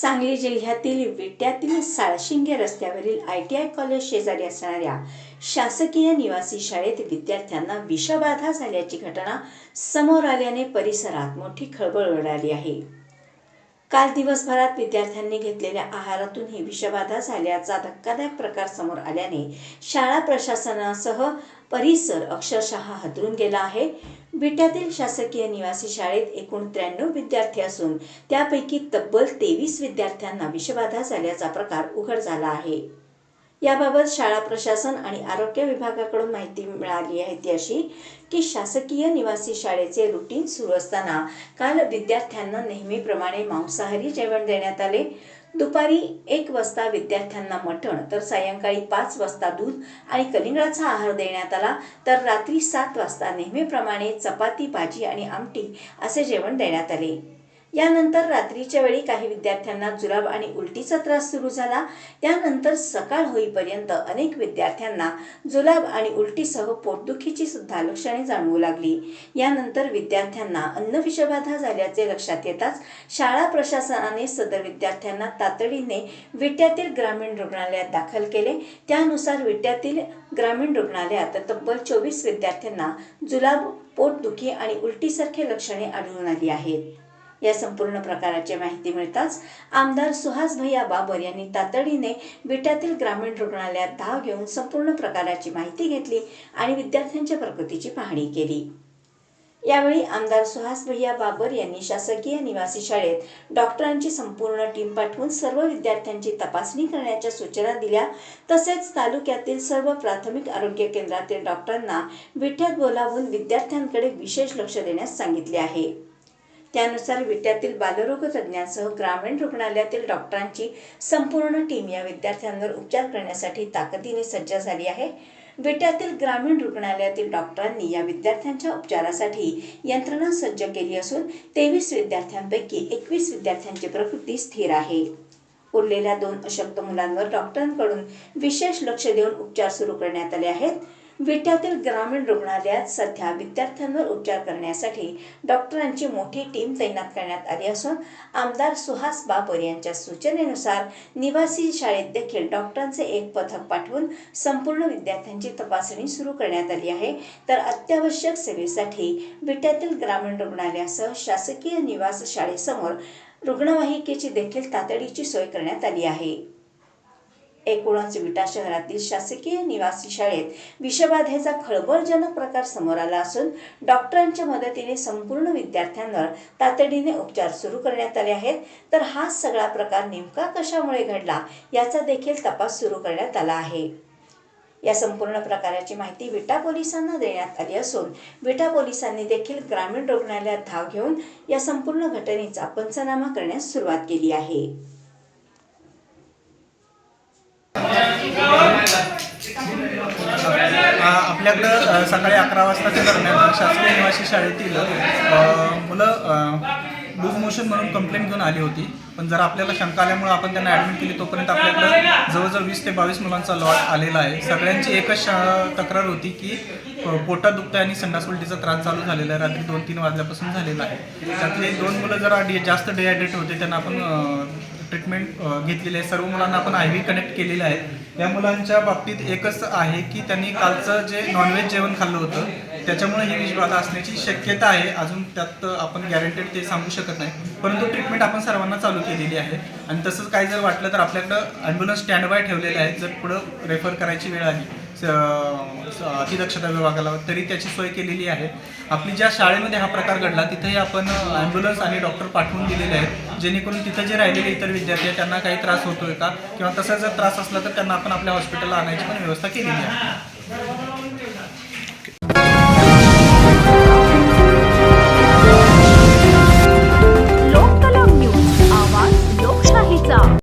सांगली जिल्ह्यातील विट्यातील साळशिंगे रस्त्यावरील I T I college शेजारी असणाऱ्या शासकीय निवासी शाळेत विद्यार्थ्यांना विषबाधा झाल्याची घटना समोर आल्याने परिसरात मोठी खळबळ उडाली आहे. काल दिवसभरात विद्यार्थ्यांनी घेतलेल्या आहारातून ही विषबाधा झाल्याचा धक्कादायक प्रकार समोर आल्याने शाळा प्रशासनासह परिसर अक्षरशः हादरून गेला आहे. विट्यातील शासकीय निवासी शाळेत एकूण त्र्याण्णव विद्यार्थी असून त्यापैकी तब्बल तेवीस विद्यार्थ्यांना विषबाधा झाल्याचा प्रकार उघड झाला आहे. याबाबत शाळा प्रशासन आणि आरोग्य विभागाकडून माहिती मिळाली आहे ती अशी की शासकीय निवासी शाळेचे रुटीन सुरू असताना काल विद्यार्थ्यांना नेहमीप्रमाणे मांसाहारी जेवण देण्यात आले. दुपारी एक वाजता विद्यार्थ्यांना मटण तर सायंकाळी पाच वाजता दूध आणि कलिंगडाचा आहार देण्यात आला. तर रात्री सात वाजता नेहमीप्रमाणे चपाती भाजी आणि आमटी असे जेवण देण्यात आले. यानंतर रात्रीच्या वेळी काही विद्यार्थ्यांना जुलाब आणि उलटीचा त्रास सुरू झाला. त्यानंतर सकाळ होईपर्यंत अनेक विद्यार्थ्यांना जुलाब आणि उलटीसह पोटदुखीची सुद्धा लक्षणे जाणवू लागली. यानंतर विद्यार्थ्यांना अन्न विषबाधा झाल्याचे लक्षात येताच शाळा प्रशासनाने सदर विद्यार्थ्यांना तातडीने विट्यातील ग्रामीण रुग्णालयात दाखल केले. त्यानुसार विट्यातील ग्रामीण रुग्णालयात तब्बल चोवीस विद्यार्थ्यांना जुलाब पोटदुखी आणि उलटीसारखे लक्षणे आढळून आली आहेत. या संपूर्ण प्रकाराची माहिती मिळताच आमदार सुहास भैया बाबर यांनी तातडीने विट्यातील ग्रामीण रुग्णालयात धाव घेऊन संपूर्ण प्रकाराची माहिती घेतली आणि विद्यार्थ्यांच्या प्रकृतीची पाहणी केली. यावेळी आमदार सुहास भैया बाबर यांनी शासकीय निवासी शाळेत डॉक्टरांची संपूर्ण टीम पाठवून सर्व विद्यार्थ्यांची तपासणी करण्याच्या सूचना दिल्या. तसेच तालुक्यातील सर्व प्राथमिक आरोग्य केंद्रातील डॉक्टरांना विट्यात बोलावून विद्यार्थ्यांकडे विशेष लक्ष देण्यास सांगितले आहे. त्यानुसार विट्यातील बालरोग तज्ज्ञांसह ग्रामीण रुग्णालयातील डॉक्टरांची संपूर्ण टीम या विद्यार्थ्यांवर उपचार करण्यासाठी ताकदीने सज्ज झाली आहे. विट्यातील ग्रामीण रुग्णालयातील डॉक्टरांनी या विद्यार्थ्यांच्या उपचारासाठी यंत्रणा सज्ज केली असून तेवीस विद्यार्थ्यांपैकी एकवीस विद्यार्थ्यांची प्रकृती स्थिर आहे. उरलेल्या दोन अशक्त मुलांवर डॉक्टरांकडून विशेष लक्ष देऊन उपचार सुरू करण्यात आले आहेत. विट्यातील ग्रामीण रुग्णालयात सध्या विद्यार्थ्यांवर उपचार करण्यासाठी डॉक्टरांची मोठी टीम तैनात करण्यात आली असून आमदार सुहास बाबर यांच्या सूचनेनुसार निवासी शाळेत देखील डॉक्टरांचे एक पथक पाठवून संपूर्ण विद्यार्थ्यांची तपासणी सुरू करण्यात आली आहे. तर अत्यावश्यक सेवेसाठी विट्यातील ग्रामीण रुग्णालयासह शासकीय निवास शाळेसमोर रुग्णवाहिकेची देखील तातडीची सोय करण्यात आली आहे. एकूणच विटा शहरातील शासकीय निवासी शाळेत विषबाधेचा खळबळजनक प्रकार समोर आला असून डॉक्टरांच्या मदतीने संपूर्ण विद्यार्थ्यांवर तातडीने उपचार सुरू करण्यात आले आहेत. तर हा सगळा प्रकार नेमका कशामुळे घडला याचा देखील तपास सुरू करण्यात आला आहे. या संपूर्ण प्रकाराची माहिती विटा पोलिसांना देण्यात आली असून विटा पोलिसांनी देखील ग्रामीण रुग्णालयात धाव घेऊन या संपूर्ण घटनेचा पंचनामा करण्यास सुरुवात केली आहे. आपल्याकडं सकाळी अकरा वाजताच्या दरम्यान शासकीय निवासी शाळेतील मुलं लूज मोशन म्हणून कंप्लेंट घेऊन आली होती. पण जर आपल्याला शंका आल्यामुळे आपण त्यांना ॲडमिट केली तोपर्यंत आपल्याकडं जवळजवळ वीस ते बावीस मुलांचा लॉट आलेला आहे. सगळ्यांची एकच शा- तक्रार होती की पोटात दुखतं आणि संडास उलटीचा त्रास चालू झालेला आहे. रात्री दोन तीन वाजल्यापासून झालेला आहे. त्यातले दोन मुलं जरा डि जास्त डिहायड्रेट होते त्यांना आपण ट्रीटमेंट घेतलेली आहे. सर्व मुलांना आपण आय व्ही कनेक्ट केलेलं आहे. या मुलांच्या बाबतीत एकच आहे की त्यांनी कालचं जे नॉनव्हेज जेवण खाल्लं होतं त्याच्यामुळे ही विषबाधा असण्याची शक्यता आहे. अजून त्यात आपण गॅरंटेड ते सांगू शकत नाही. परंतु ट्रीटमेंट आपण सर्वांना चालू केलेली आहे. आणि तसंच काय जर वाटलं तर आपल्याकडं ॲम्ब्युलन्स स्टँड बाय ठेवलेले आहेत जर पुढं रेफर करायची वेळ आली अतिदक्षता विभागाला तरी त्याची सोय केलेली आहे. आपली ज्या शाळेमध्ये हा प्रकार घडला तिथेही आपण ॲम्ब्युलन्स आणि डॉक्टर पाठवून दिलेले आहेत. जेणेकरून तिथं जे राहिलेले इतर विद्यार्थी आहेत त्यांना काही त्रास होतोय का? किंवा तसा जर त्रास असला तर त्यांना आपण आपल्या हॉस्पिटलला आणायची पण व्यवस्था केलेली आहे.